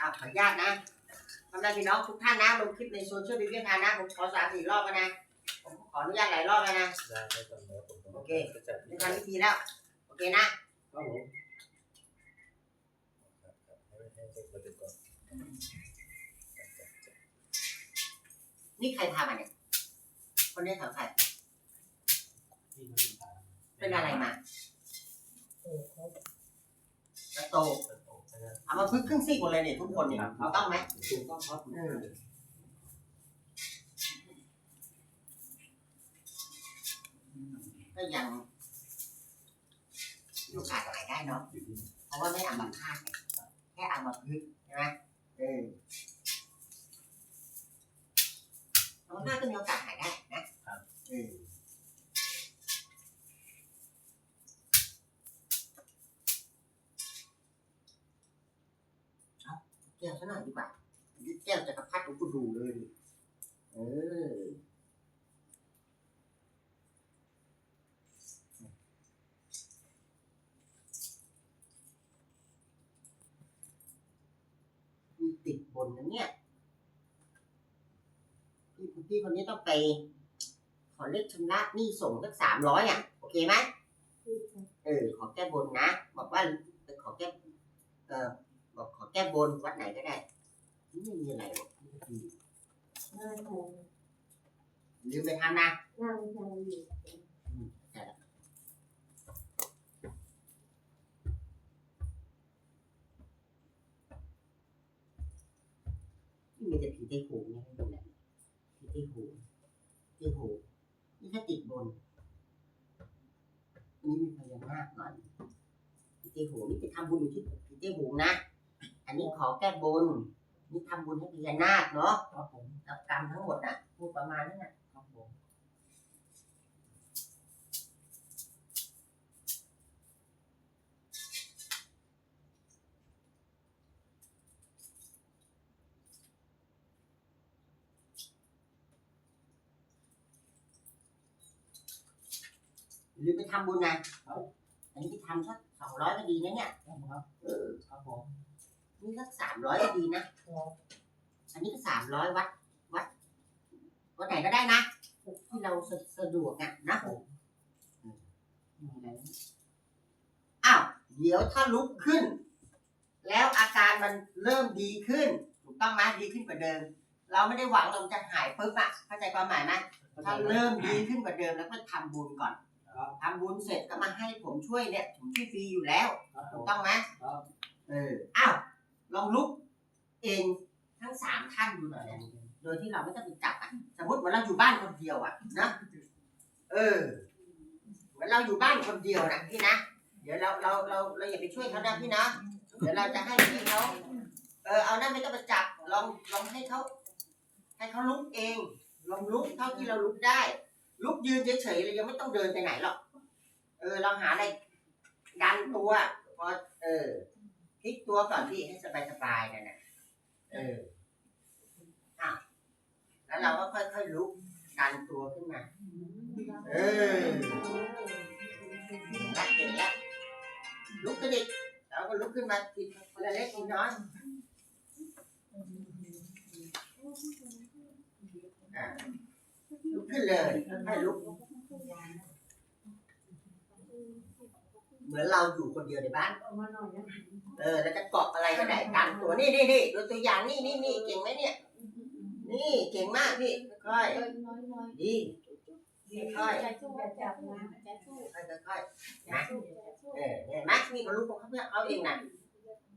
อ่าขออนุญาตนะทำได้พี่น้องทุกท่านนะลงคลิปในโซเชียลมีเดียทานนะผมขอสามสี่รอบแล้วนะผมขออนุญาตหลายรอบแล้วนะ ได้ไม่ต้องแล้วผมโอเคจะจัดในทางวิธีแล้ว โอเคนะ ครับผมให้ให้เด็กมาดูก่อนนี่ใครพามาเนี่ย คนนี้เขาใครที่มันทางเป็นอะไรมา โอ้เขากระโตก จะ โตนะเอามาพึ่งครึ่งซีกหมดเลยเนี่ยทุกคนเนี่ยถูกต้องไหมถูกต้องครับอืมก็ยังมีโอกาสหายได้เนาะเพราะว่าไม่เอามาพาดเนี่ยแค่เอามาพึ่งใช่ไหมเออเอามาพาดก็มีโอกาสหายได้นะ แก้วซะหน่อยดีกว่าแก้วจะกระพัดของกูดูเลย เออมีติดบนนะเนี่ยพี่พี่คนนี้ต้องไป ขอเลขชำระหนี้ส่งสักสามร้อยอะ โอเคไหมเออ ขอแก้บนนะ บอกว่าขอแก้เออ บอกขอแก้บนวัดไหนก็ได้ ไม่มีอะไรหรอกลืมไปทำนะที่มีแต่ผีไต้หูเนี่ยให้ดูแหละผีไต้หูไต้หูนี่ถ้าติดบนนนี้มีพญานาคหน่อยผีไต้หูนี่จะทำบุญอยู่ที่ผีไต้หูนะ อันนี้ขอแก้บน นี่ทำบุญให้พญานาคเนาะครับผมกับกรรมทั้งหมดน่ะพูดประมาณนั้นน่ะครับผมหรือไปทำบุญนะอันนี้ไปทำสักสองร้อยก็ดีนะเนี่ยครับเออครับผม นี่สักสามร้อยก็ดีนะอันนี้ก็สามร้อยวัดวัดวัดไหนก็ได้นะที่เราสะสะดวกอะนะผมอ้าวเดี๋ยวถ้าลุกขึ้น แล้วอาการมันเริ่มดีขึ้น ถูกต้องไหมดีขึ้นกว่าเดิม เราไม่ได้หวังเราจะหายปุ๊บอะเข้าใจความหมายไหมถ้าเริ่มดีขึ้นกว่าเดิมแล้วก็ทำบุญก่อนครับทำบุญเสร็จก็มาให้ผมช่วยเนี่ยผมช่วยฟรีอยู่แล้วครับผถูมกต้องไหมครับเอออ้าว ลองลุกเองทั้งสามท่านดูหน่อยนะโดยที่เราไม่ต้องไปจับอะสมมติเหมือนเราอยู่บ้านคนเดียวอะนะเออเหมือนเราอยู่บ้านคนเดียวนะพี่นะเดี๋ยวเราเราเราเราอย่าไปช่วยเขานะพี่นะเดี๋ยวเราจะให้พี่เขาเออเอาหน้าไม่ต้องไปจับลองลองให้เขาให้เขาลุกเองลองลุกเท่าที่เราลุกได้ ลุกยืนเฉยๆเลยยังไม่ต้องเดินไปไหนหรอกเออลองหาอะไรดันตัวพอเออ พลิกตัวก่อนพี่ให้สบายๆนั่นน่ะเอออะแล้วเราก็ค่อยๆลุกดันตัวขึ้นมา เออรักเก่งแล้วลุกขึ้นอีกเราก็ลุกขึ้นมาทีละเล็กทีน้อยอะลุกขึ้นเลยให้ลุก เหมือนเราอยู่คนเดียวในบ้านเออแล้วจะเกาะอะไรก็ได้ดันตัวนี่นี่นี่ดูตัวอย่างนี่นี่นี่เก่งไหมเนี่ย นี่เก่งมากพี่ค่อยๆดีค่อยๆค่อยๆค่อยๆนะเออเนี่ยนะนี่ก็รู้ของเขาเพื่อเขาเองนะ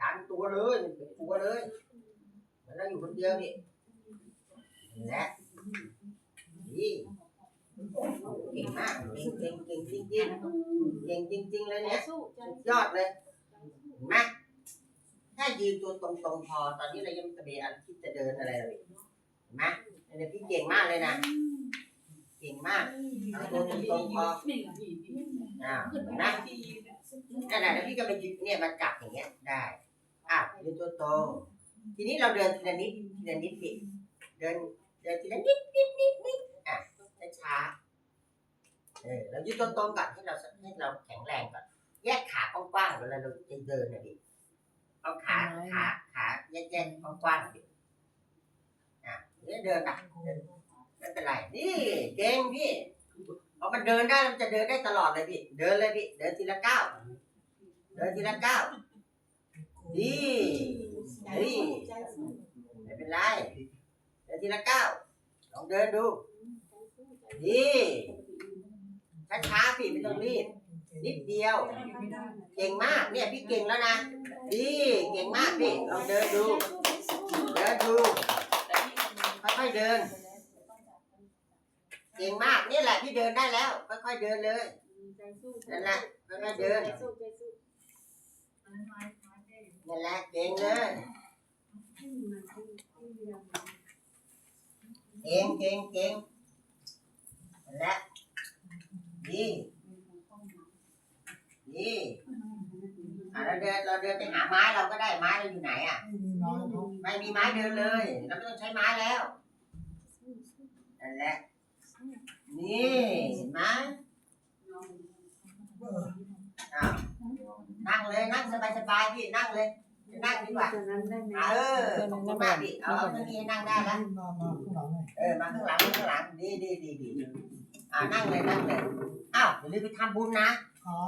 ดันตัวเลยตัวเลยเหมือนเราอยู่คนเดียวนี่นี่แหละดีเก่งมากเก่งเก่งเก่งจริงจริงๆเก่งจริง ๆ เลยเนี่ยสุดยอดเลยเห็นไหมถ้ายืนตัวตรงๆพอ ตอนนี้เรายังไม่มีอันที่จะเดินอะไรเลยเห็นไหมเนี่ยพี่เก่งมากเลยนะ เก่งมากเอาตัวตรงๆพออ่าเห็นไหมนั่นแหละแล้วพี่ก็ไปยึดเนี่ยมาจับอย่างเงี้ยได้ อะยืนตัวตรงทีนี้เราเดินทีละนิดทีละนิดพี่เดินเดินทีละนิดนิดนิดนิดอะช้าๆ เออเรายืนตัวตรงก่อนให้เราให้เราแข็งแรงก่อนแยกขากว้างๆเวลาเราจะเดินนะพี่เอาขาขาขาแยกๆกว้างๆดิอะนี่เดินไปเดินไม่เป็นไรนี่เก่งพี่พอมันเดินได้มันจะเดินได้ตลอดเลยพี่เดินเลยพี่เดินทีละก้าวเดินทีละก้าวดีเฮ้ยไม่เป็นไรเดินทีละก้าวลองเดินดูดี ช้าๆพี่ไม่ต้องรีบนิดเดียว เก่งมากเนี่ยพี่เก่งแล้วนะดีเก่งมากพี่ลองเดินดู เดินดูค่อยๆเดิน เก่งมากนี่แหละพี่เดินได้แล้วค่อยๆเดินเลยนั่นแหละค่อยๆเดินนั่นแหละเก่งเลยเก่งเก่งเก่งนั่นแหละ ดีดีอะเราเดินเราเดินไปหาไม้เราก็ได้ไม้เราอยู่ไหนอะ ไม่มีไม้เดินเลย เราไม่ต้องใช้ไม้แล้วนั่นแหละนี่เห็นไหมอ้าวนั่งเลยนั่งสบายๆพี่นั่งเลยนั่งดีกว่าเออขอบคุณมากพี่เอาเอาตรงนี้นั่งได้แล้วเออมาข้างหลังมาข้างหลังดีดีดีดี อ่านั่งเลยนั่งเลยอ้าวอย่าลืมไปทำบุญนะ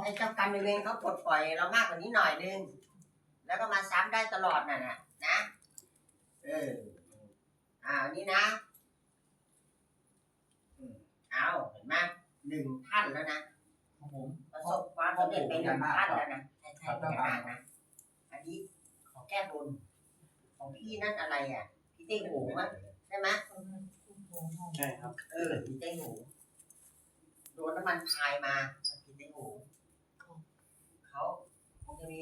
ให้เจ้ากรรมนายเวรเขาปลดปล่อยเรามากกว่านี้หน่อยนึงแล้วก็มาซ้ำได้ตลอดน่ะนะนะเอออ่านี่นะอืมเอาเห็นไหมหนึ่งท่านแล้วนะประสบความสำเร็จไปหนึ่งท่านแล้วนะใช่ใช่พญานาคนะอันนี้ขอแก้บนของพี่นั่นอะไรอะพี่เต้หูมั้งใช่ไหมใช่ครับ เออพี่เต้หูโดนน้ำ มันพายมาพี่เต้หูเขาคงจะมี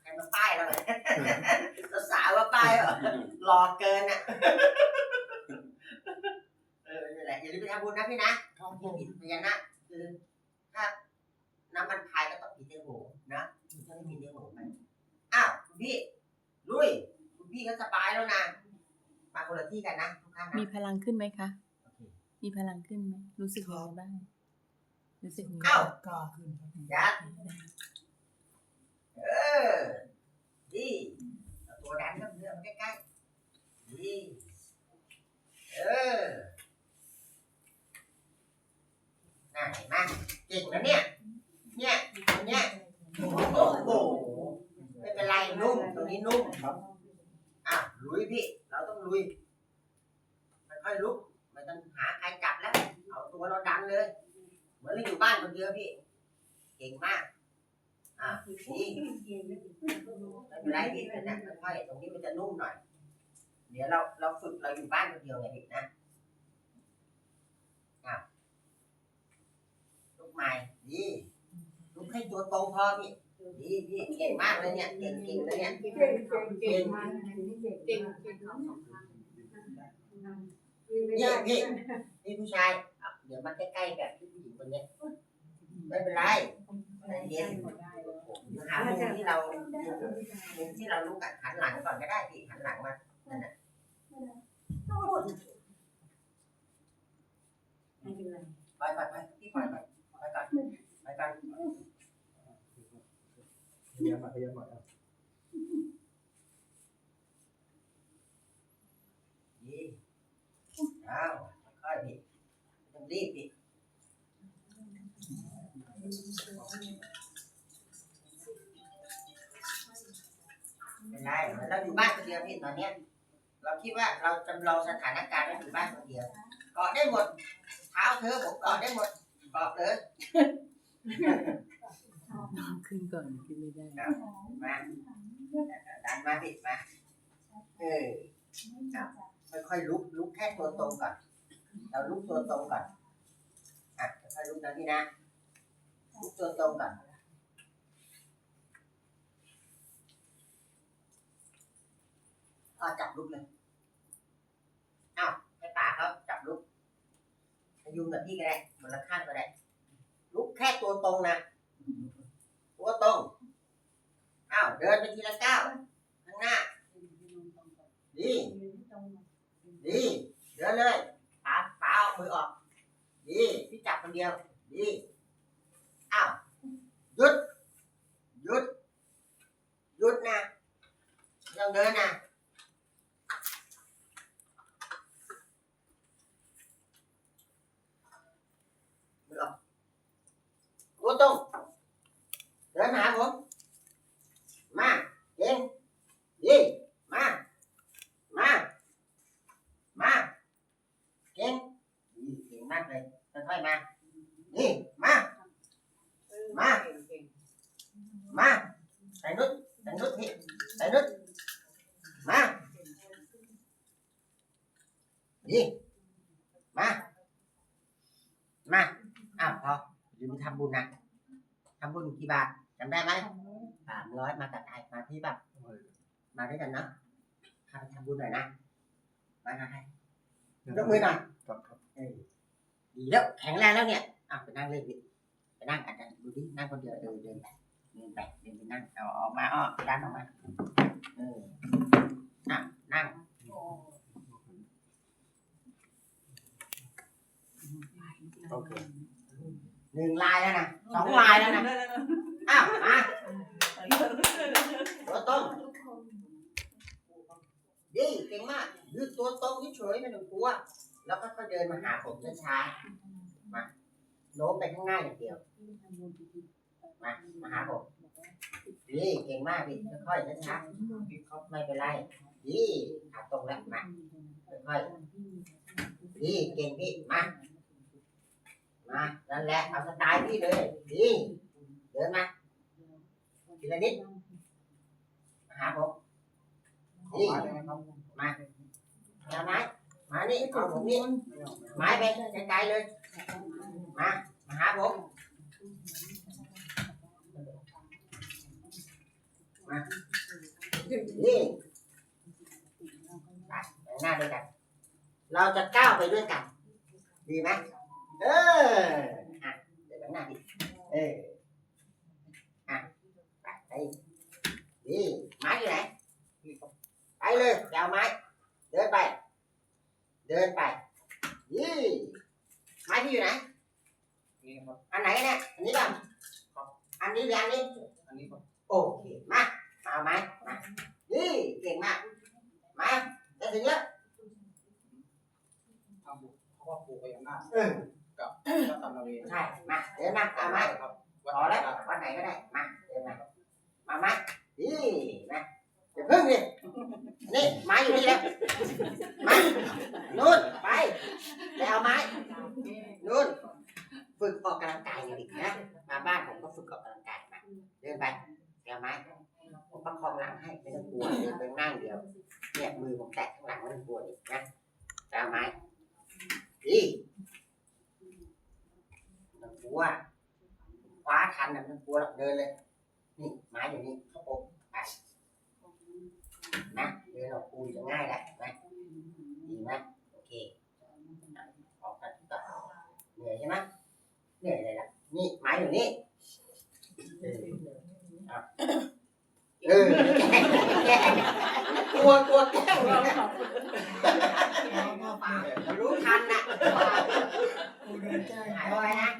ใครมาป้ายเราเลยสาวๆว่าป้ายเหรอหลอกเกินอะเออนี่นแหละอย่าลืมไปทำบุญนะพี่นะที่ผิดพญานาคคือถ้าน้ำมันพายก็ต้องผิดเตหูนะไม่ใช่ผิดเตหูไปอ้าวคุณพี่ลุยคุณพี่ก็สบายแล้วนะมาคนละที่กันนะทุกท่านมีนะพลังขึ้นไหมคะโอเค มีพลังขึ้นไหมรู้สึกยังไงบ้าง รู้สึกยังไงอ้าวกล้าขึ้นครับยัดเออ ดีเอาตัวดันเข้าเนื้อมาใกล้ๆ ดี เออน่าเห็นไหมเก่งนะเนี่ย เนี่ยตัวเนี่ยโอ้โห ไม่เป็นไรนุ่ม ตรงนี้นุ่มครับอะ ลุยพี่ เราต้องลุยค่อยๆลุกไม่ต้องหาใครจับแล้ว เอาเราดันเลย เหมือนเราอยู่บ้านคนเดียวพี่ เก่งมาก อะนี่ไม่เป็นไรพี่นะค่อยๆตรงนี้มันจะนุ่มหน่อย เดี๋ยวเราเราฝึกเราอยู่บ้านคนเดียวไงพี่นะอะลุกใหม่ดีลุกให้ตัวตรงพอพี่ดีพี่เก่งมากเลยเนี่ย เก่งเก่งเลยเนี่ย เก่งเก่งเก่งมากเก่งเก่งเก่งทั้งสองข้งไม่ได้นี่นี่ผู้ชายอ่ ดี๋ยวมาใกล้ๆแบบที่ผู้หญิงคนเนี้ยไม่เป็นไรใจเย็นหามุมที่เรามุมที่เราลุกอะหันหลังก่อนก็ได้พี่หันหลังมานั่นน่ะไม่เป็นไรไปไปไปพี่ปล่อยไปไปก่อนไปก่อนพยายามหน่อยพยายามหน่อยอะ ดีอ้าวค่อยๆพี่ ไม่ต้องรีบพี่เป็นไรเหมือนเราอยู่บ้านคนเดียวพี่ตอนเนี้ยเราคิดว่าเราจำลองสถานการณ์ว่าอยู่บ้านคนเดียวเกาะได้หมดเท้าเธอผมเกาะได้หมดเกาะเลยขึ้นก่อนขึ้นไม่ได้ มาดันมาพี่มาเออค่อยๆลุกลุกแค่ตัวตรงก่อน เราลุกตัวตรงก่อน อะค่อยๆลุกนะพี่นะตัวตรงก่อนอะจับลุกเลยอ้าวให้ป๋าเขาจับลุกยุงแบบพี่ก็ได้เหมือนละข้างก็ได้ลุกแค่ตัวตรงนะตัวตรงอ้าวเดินไปทีละก้าวข้างหน้าดีดีเดินเลยขาขาเอามือออก ดีพี่จับคนเดียว ดีอ้าวหยุดหยุดหยุดนะเดินนะมือออกตัวตงเดินหาผมมาเก่งดีมา มา มาเก่ง เก่งมากเลยค่อยๆมา นี่ มา มา มาใส่นุดใส่นุดพี่ใส่นุดมาดีมา มา อ้าวพอลืมทำบุญนะทำบุญกี่บาทจำได้ไหมสามร้อยมากับไทยมาที่แบบมาด้วยกันนะพาไปทำบุญหน่อยนะ มาให้ยกมือหน่อยครับครับเออ ดีแล้วแข็งแรงแล้วเนี่ยอะไปนั่งเล่นดิไปนั่งกันกันดูดินั่งคนเดียวเออเดินไปเดินไปเดินไปนั่งเอาออกมาอ้อดันออกมาเออนั่งนั่งโอเคหนึ่งลายแล้วนะสองลายแล้วนะอ้าวมาตัวตรงดีเก่งมากยืดตัวตรงเฉยๆไม่ต้องกลัว แล้วก็เดินมาหาผมช้าๆมาโน้มไปข้างหน้าอย่างเดียว มา มาหาผมดีเก่งมากพี่ค่อยๆช้าๆไม่เป็นไรดีขาตรงแล้วมาค่อยๆดีเก่งพี่มามานั่นแหละเอาสไตล์พี่เลยดีเดินมาทีละนิดมาหาผมขอมาได้ไหมาเอาไม้ มานี่เอาผมนี่ไม้ไปไกลๆเลย มา มาหาผมมานี่ไปไปหน้าด้วยกัน เราจะก้าวไปด้วยกัน ดีไหมเอออะเดี๋ยวไปหน้าดิเอออะไปไปดีไม้อยู่ไหนไปเลยไปเอาไม้ เดินไป เดินไปยี่ไม้ที่อยู่ไหนนี่ครับ อันไหนกันเนี่ยอันนี้ป่ะอันนี้หรืออันนี้อันนี้ครับโอเคมามาเอาไม้มานี่เก่งมากมาจะถึงแล้วทำบุญเพราะว่าปู่พญานาคเออกับเจ้ากรรมนายเวรใช่มาเดินมาเอาไม้ครับพอแล้ววันไหนก็ได้ มา เดินมา มาไม้นี่นะอย่าเพิ่งดินี่ไม้อยู่นี่แล้วมานู่นไปไปเอาไม้ นู่น ฝึกออกกำลังกายไงดินะมาบ้านผมก็ฝึกออกกำลังกายมาเดินไปเดี๋ยวไม้ผมประคองหลังให้ไม่ต้องกลัวเดินไปนั่งเดียวเนี่ยมือผมแตะข้างหลังไม่ต้องกลัวดินะเดี๋ยวไม้ดีไม่ต้องกลัวคว้าทันนะไม่ต้องกลัวหรอกเดินเลยนี่ไม้อยู่นี่เขาปกไปนะเดินออกคูจะง่ายแหละ นี้เออตัวตัวแก้วรู้ทันนะหายไปนะ